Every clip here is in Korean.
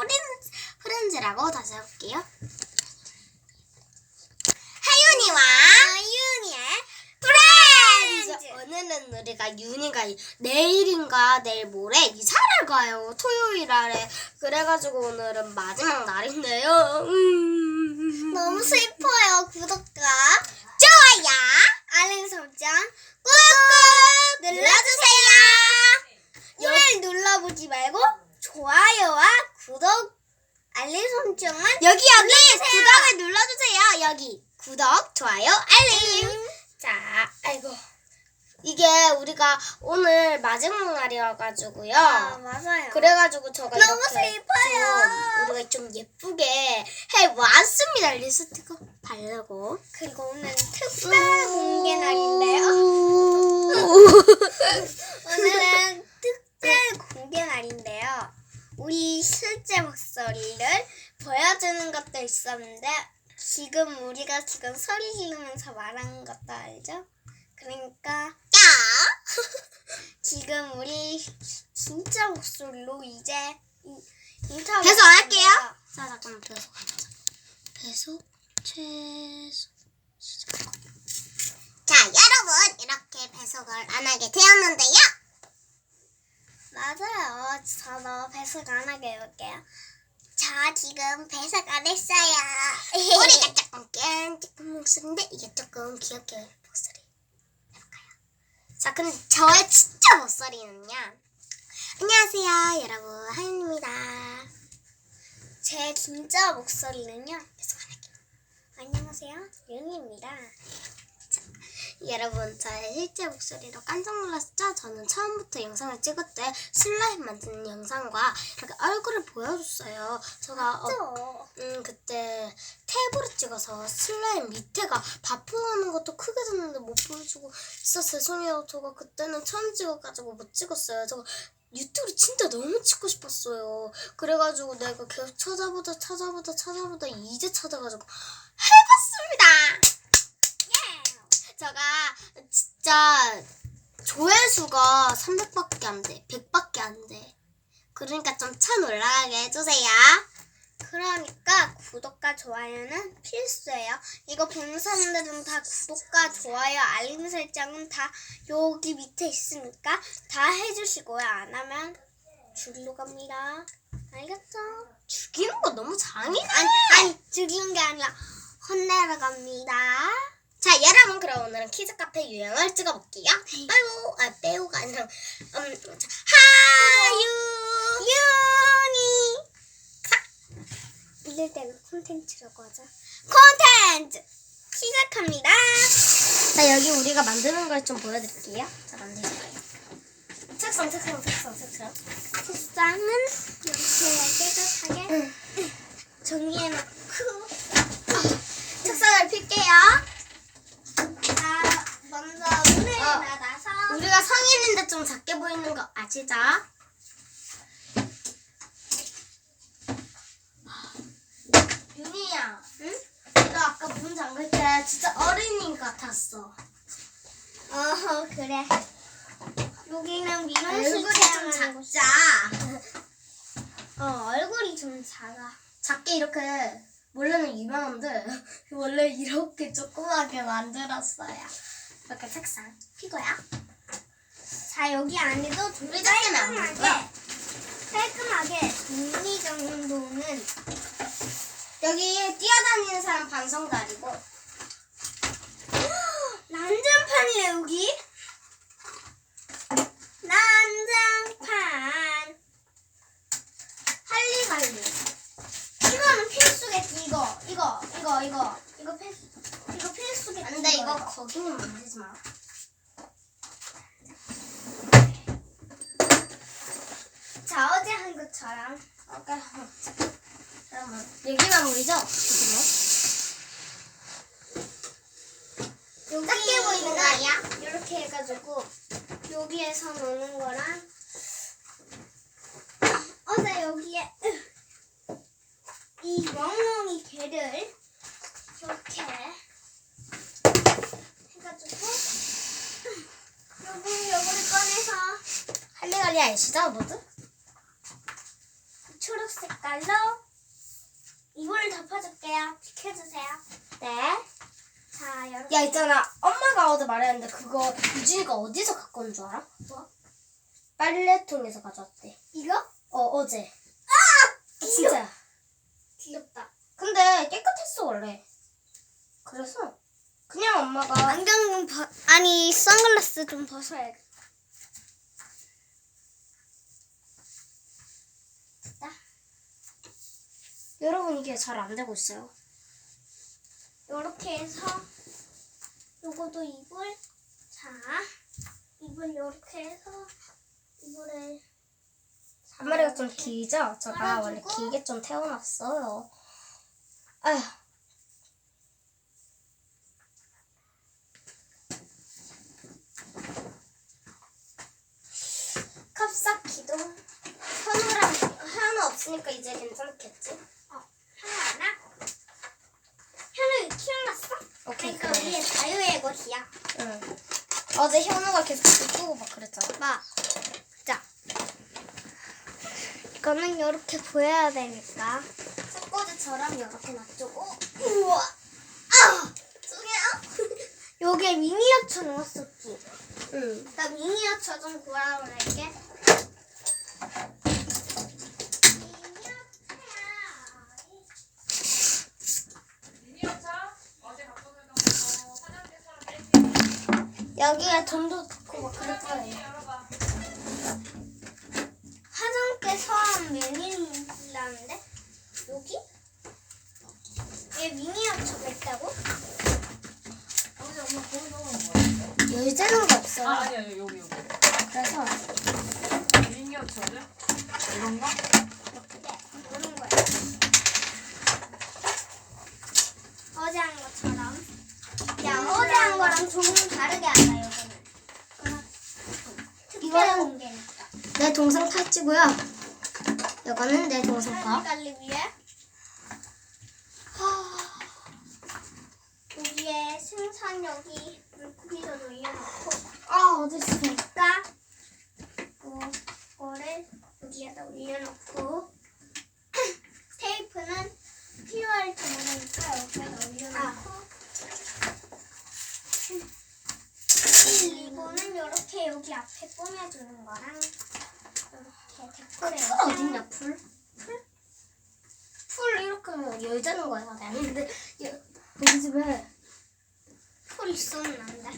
프렌즈, 프렌즈라고 다시 해볼게요. 하윤이와 윤이의 프렌즈! 오늘은 우리가 윤이가 내일인가 내일 모레 이사를 가요. 토요일 아래. 그래가지고 오늘은 마지막 날인데요. 음. 너무 슬퍼요. 구독과 좋아요! 알림 설정 꾹꾹 눌러주세요. 오늘 눌러보지 말고 좋아요와 구독 알림 설정은 여기 여기 눌러주세요. 구독을 눌러주세요. 여기 구독, 좋아요, 알림. 음. 자, 아이고. 이게 우리가 오늘 마지막 날이어가지고요. 아 맞아요. 그래가지고 저가 너무 이렇게 슬퍼요. 좀 우리가 좀 예쁘게 해 왔습니다. 립스틱 바르고. 그리고 오늘 특별 공개 날인데요. 오늘은 특별 공개 날인데요. 우리 실제 목소리를 보여주는 것도 있었는데 지금 우리가 지금 소리 지르면서 말하는 것도 알죠? 그러니까 야! 지금 우리 진짜 목소리로 이제 인- 인터뷰 배속 안 할게요. 자, 잠깐만 배속 하자. 배속 최소. 시작. 자, 여러분 이렇게 배속을 안 하게 되었는데요. 맞아요. 저도 배속 안 하게 해볼게요. 저 지금 배속 안 했어요. 우리가 조금 깬 목소리인데 이게 조금 귀엽게? 자, 근데 저의 진짜 목소리는요. 안녕하세요, 여러분 하윤입니다. 제 진짜 목소리는요. 배속 안 할게요. 안녕하세요. 윤입니다. 여러분 저의 실제 목소리로 깜짝 놀랐죠? 저는 처음부터 영상을 찍을 때 슬라임 만드는 영상과 이렇게 얼굴을 보여줬어요. 제가 어, 또 음, 그때 탭으로 찍어서 슬라임 밑에가 바풍하는 것도 크게 졌는데 못 보여주고 진짜 죄송해요. 제가 그때는 처음 찍어가지고 못 찍었어요. 제가 유튜브를 진짜 너무 찍고 싶었어요. 그래가지고 내가 계속 찾아보다 찾아보다 찾아보다 이제 찾아가지고 해봤습니다. 제가 진짜 조회수가 300밖에 안 돼. 100밖에 안 돼. 그러니까 좀참 올라가게 해주세요. 그러니까 구독과 좋아요는 필수예요. 이거 보는 사람들은 다 구독과 좋아요, 알림 설정은 다 여기 밑에 있으니까 다 해주시고요. 안 하면 죽이러 갑니다. 알겠죠? 죽이는 거 너무 장이네. 아니, 아니 죽이는 게 아니라 혼내러 갑니다. 자, 여러분 그럼 오늘은 키즈 카페 유형을 찍어볼게요. 아이고, 아 빼고가 아니라 음, 자, 하유. 윤이 이럴 때는 콘텐츠라고 하죠. 콘텐츠 시작합니다. 자, 여기 우리가 만드는 걸 좀 보여드릴게요. 자, 만들어봐요. 책상, 책상, 책상, 책상. 책상은 이렇게 깨끗하게 정리해놓고 책상을 필게요. 자 먼저 물을 어. 받아서 우리가 성인인데 좀 작게 보이는 거 아시죠? 윤희야, 응? 너 아까 문 잠글 때 진짜 어린이 같았어. 어 그래 여기는 미용실 얼굴이 좀 체험하는 곳. 작자. 어 얼굴이 좀 작아 작게 이렇게 원래는 이만한데 원래 이렇게 조그맣게 만들었어요. 이렇게 책상 피고요. 자 여기 안에도 좀 우리 작게는 안 깔끔하게 깔끔하게 정리 정도는 여기 뛰어다니는 사람 반성도 아니고 난장판이에요 여기 난장판 할리갈리. 이거는 필수겠지 이거 이거 이거 이거 이거 필수 이거 필수겠지 안돼 이거 거기는 만들지 마. 자 어제 한 것처럼 아까 잠깐만 여기만 보이죠? 여기 작게 보이는 거 아니야? 이렇게 해가지고 여기에서 노는 거랑 어제 여기에 이 멍멍이 개를 이렇게 해가지고 요거 요거를 꺼내서 할리갈리 아시죠? 색깔로 이불을 덮어줄게요. 비켜주세요. 네. 자, 이렇게. 야 있잖아 엄마가 어제 말했는데 그거 유진이가 어디서 갖고 온 줄 알아? 뭐? 빨래통에서 가져왔대 이거? 어 어제 아! 진짜 귀엽다. 근데 깨끗했어 원래 그래서 그냥 엄마가 안경 좀 벗, 아니, 선글라스 좀 벗어야겠다. 여러분 이게 잘 안 되고 있어요 요렇게 해서 요거도 이불 자 이불 요렇게 해서 이불에 앞머리가 좀 길죠? 제가 원래 깔아주고. 길게 좀 태어났어요 아휴 컵쌓기도 현우랑 현우 없으니까 이제 괜찮겠지? 어 하나 하나 현우 키워놨어? 오케이 그러니까 우리의 자유의 곳이야 응. 어제 현우가 계속 끄고 막 그랬잖아 봐. 자 이거는 요렇게 보여야 되니까 꽃꽂이처럼 이렇게 놔두고 우와 아 저게요? 요게 미니어처 넣었었지 응. 나 미니어처 좀 구하러 갈게. 여기에 돈도 넣고 막 그럴 거예요 화장대 서한 메뉴라는데 여기? 얘 미니어처가 있다고? 어제 엄마 거기 넣은 거야. 열재는 거 없어요 아 아니야 여기 여기. 그래서 미니어처죠? 이건가? 네, 이런 거야. 어제 한 것처럼. 야, 어제 한 거랑 조금 다르게 하자, 이거는. 특별한 이거는- 공개니까. 내 동생 팔찌고요 이거는 내 동생 거 빨리 위에. 하, 여기에 생산력이 물고기 좀 올려놓고. 아, 어딨어? 까 이거를 여기에다 올려놓고 테이프는 필요할 때 모르니까 여기에다 올려놓고 이 리본은 이렇게 여기 앞에 꾸며주는 거랑 이렇게 풀 데코레이션 어딨냐, 풀? 풀? 풀 이렇게 하면 열자는 거야. 아닌데, 여- 우리 집에. 풀 있었는데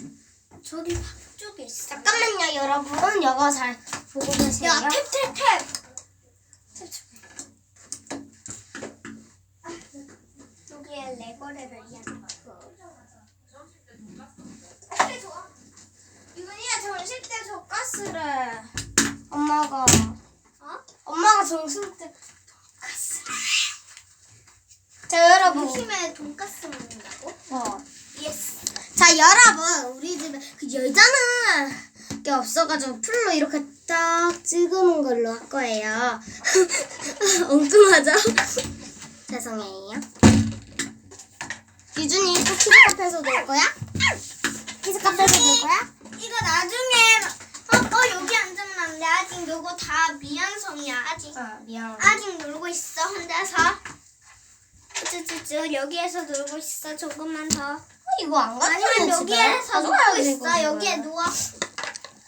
저기 밖쪽에 있어 여러분. 이거 잘 보고 계세요. 야 탭 탭 탭 여기에 점심 때저 가스래. 엄마가. 어? 엄마가 점심 때 가스래. 자, 여러분. 점심에 돈가스 먹는다고? 어. 예스 자 여러분 우리 집에 그 열자는 게 없어가지고 풀로 이렇게 딱 찍어놓은 걸로 할 거예요 엉뚱하죠? 죄송해요 유준이 또 키즈 카페에서 놀 거야? 키즈 카페에서 놀 거야? 이거 나중에 어, 어 여기 앉으면 안 돼. 아직 요거 다 미완성이야. 아직 아 미안 아직 놀고 있어 혼자서. 쭈쭈쭈 여기에서 놀고 있어. 조금만 더. 이거 안 가져가면 아니면 집에 여기에서 가져가야 놀고 되는 있어. 거야. 여기에 누워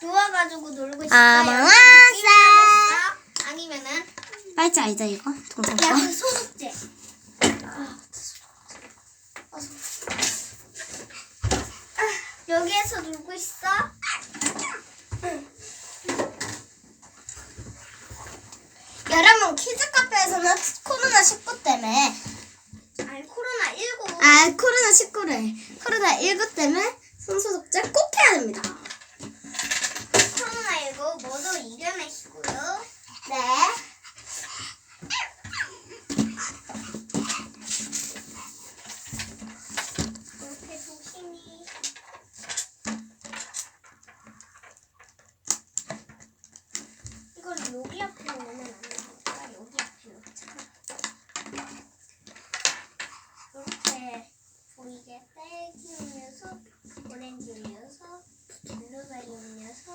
누워가지고 놀고 있어. 아, 있어. 아니면은 빨지 알죠 이거? 동생 거? 야그 소독제. 여기에서 놀고 있어. 여러분 키즈 카페에서는 코로나 19 때문에 아니 코로나 19. 아 코로나 19래 코로나 19 때문에 손소독제 꼭 해야 됩니다 보이게 딸기 음료수, 오렌지 음료수, 블루베리 음료수,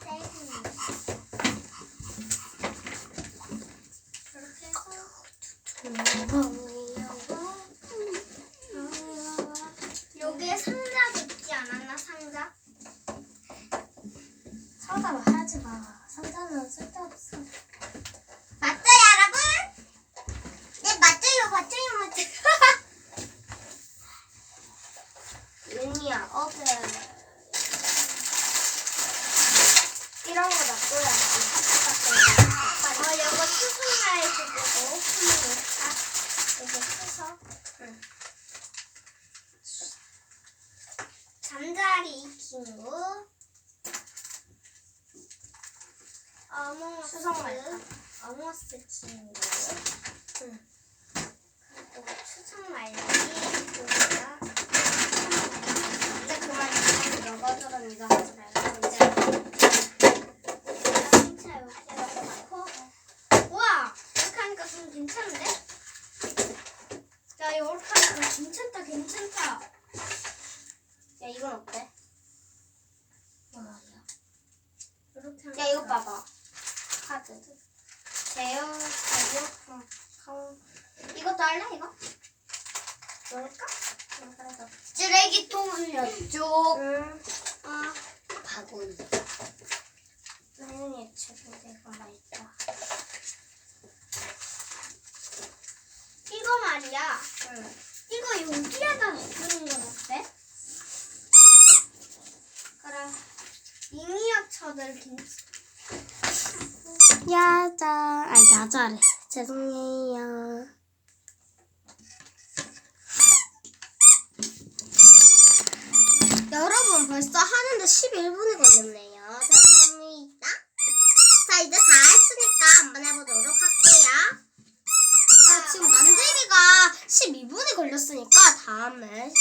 딸기 음료수. 이렇게 해서 올려고 여기에 상자 붙지 않았나 상자? 상자로 하지 마. 상자는 쓸데없어. 잠자리 친구 어몽어스 수성 말까? 어몽어스 친구 응. 그리고 수성 말기 그리고요 이제 그만 여가들은 이거 하지 말고 이제 자동차 여기다가 놓고 우와 이렇게 하니까 좀 괜찮은데? 야 이렇게 하니까 괜찮다 괜찮다 야 이건 어때? 어디야? 이렇게 하니까 야 이거 봐봐. 카드. 제휴 제휴품 康 이것도 할래 이거? 뭘까? 그래도 쓰레기통이었죠 응. 아 바구니. 당연히 책임질 거가 있다. 이거 말이야 응. 이거 여기에다 넣는 건 어때? 그래 미니어처들 김치 야자. 아 야자래. 죄송해요. 여러분 벌써 하는데 11분이 걸렸네요. 죄송합니다. 자 이제 다 했으니까 한번 해보도록 할게요. 아, 지금 만들기가 12분이 걸렸으니까 다음에